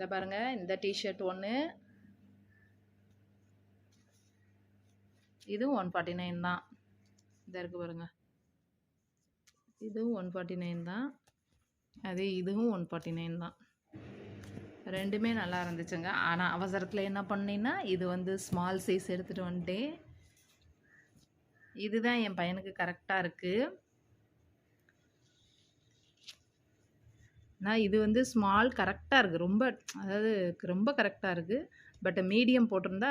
இந்த பாருங்க இந்த டிஷர்ட் ஒன்று இதுவும் ஒன் ஃபார்ட்டி நைன் தான். இந்த இருக்கு பாருங்க. இதுவும் ஒன் ஃபார்ட்டி நைன் தான். அதே இதுவும் ஒன் ஃபார்ட்டி நைன் தான். ரெண்டுமே நல்லா இருந்துச்சுங்க. ஆனால் அவசரத்தில் என்ன பண்ணினா இது வந்து ஸ்மால் சைஸ் எடுத்துகிட்டு வந்துட்டேன். இதுதான் என் பையனுக்கு கரெக்டாக இருக்குது நான் இது வந்து ஸ்மால் கரெக்டாக இருக்குது ரொம்ப அதாவது ரொம்ப கரெக்டாக இருக்குது பட் மீடியம் போட்டிருந்தா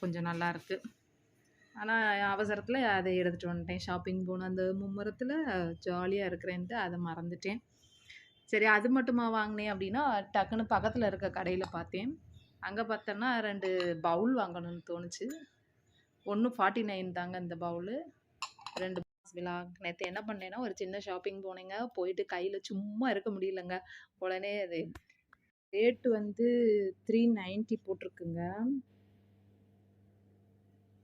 கொஞ்சம் நல்லாயிருக்கு ஆனால் அவசரத்தில் அதை எடுத்துகிட்டு வந்துட்டேன். ஷாப்பிங் போன அந்த மும்முரத்தில் ஜாலியாக இருக்கிறேன்ட்டு அதை மறந்துட்டேன். சரி அது மட்டுமா வாங்கினேன் அப்படின்னா டக்குன்னு பக்கத்தில் இருக்க கடையில் பார்த்தேன். அங்கே பார்த்தோன்னா ரெண்டு பவுல் வாங்கணும்னு தோணுச்சு. ஒன்று ஃபார்ட்டி நைன் தாங்க இந்த பவுலு ரெண்டு விழா நேற்று என்ன பண்ணேன்னா ஒரு சின்ன ஷாப்பிங் போனேங்க. போயிட்டு கையில் சும்மா இருக்க முடியலங்க. உடனே அது ரேட்டு வந்து த்ரீ நைன்ட்டி போட்டிருக்குங்க.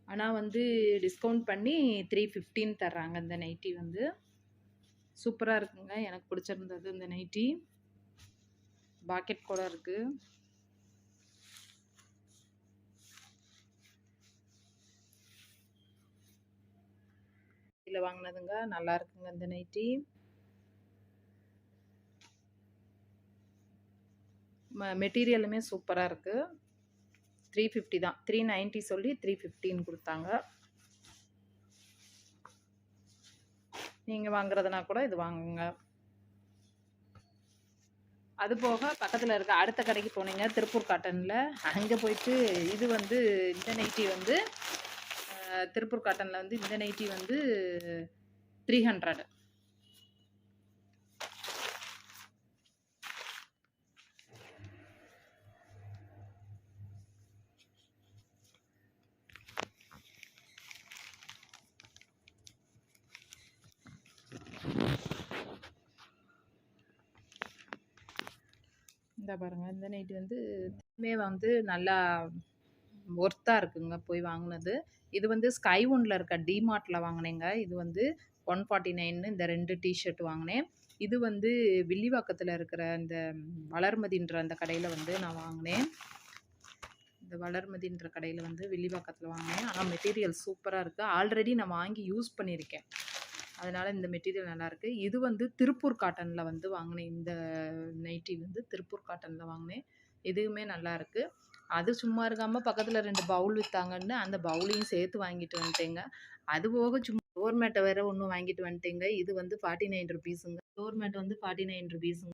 ஆனால் வந்து டிஸ்கவுண்ட் பண்ணி த்ரீ ஃபிஃப்டின் தர்றாங்க இந்த நைட்டி வந்து. சூப்பராக இருக்குங்க. எனக்கு பிடிச்சிருந்தது இந்த நைட்டி பாக்கெட் கூட இருக்குது இதில் வாங்கினதுங்க. நல்லா இருக்குங்க இந்த நைட்டி. மெட்டீரியலுமே சூப்பராக இருக்குது த்ரீ ஃபிஃப்டி தான். த்ரீ நைன்ட்டி சொல்லி த்ரீ ஃபிஃப்டின்னு கொடுத்தாங்க. நீங்கள் வாங்குறதுனா கூட இது வாங்குங்க. அது போக பக்கத்தில் இருக்க அடுத்த கடைக்கு போனீங்க திருப்பூர் காட்டனில். அங்கே போயிட்டு இது வந்து இந்த நைட்டி வந்து திருப்பூர் காட்டனில் வந்து இந்த நைட்டி வந்து த்ரீ ஹண்ட்ரட் இந்த பாருங்க இந்த நைட்டி வந்து வந்து நல்லா ஒர்த்தாக இருக்குங்க போய் வாங்கினது. இது வந்து ஸ்கை ஒன்ல இருக்க டிமார்ட்டில் வாங்கினேங்க. இது வந்து ஒன் ஃபார்ட்டி நைன்னு இந்த ரெண்டு டிஷர்ட் வாங்கினேன். இது வந்து வில்லிவாக்கத்தில் இருக்கிற இந்த வளர்மதின்ற அந்த கடையில் வந்து நான் வாங்கினேன். இந்த வளர்மதின்ற கடையில் வந்து வில்லிவாக்கத்தில் வாங்கினேன். ஆனால் மெட்டீரியல் சூப்பராக இருக்குது ஆல்ரெடி நான் வாங்கி யூஸ் பண்ணியிருக்கேன். அதனால் இந்த மெட்டீரியல் நல்லாயிருக்கு இது வந்து திருப்பூர் காட்டனில் வந்து வாங்கினேன். இந்த நைட்டி வந்து திருப்பூர் காட்டனில் வாங்கினேன். இதுவுமே நல்லாயிருக்கு அது சும்மா இருக்காமல் பக்கத்தில் ரெண்டு பவுல் விற்றாங்கன்னு அந்த பவுலையும் சேர்த்து வாங்கிட்டு வந்துட்டேங்க. அது போக சும்மா டோர் மேட்டை வேறு ஒன்று வாங்கிட்டு வந்துட்டேங்க. இது வந்து ஃபார்ட்டி நைன் ருபீஸுங்க டோர் மேட் வந்து ஃபார்ட்டி நைன் ருபீஸுங்க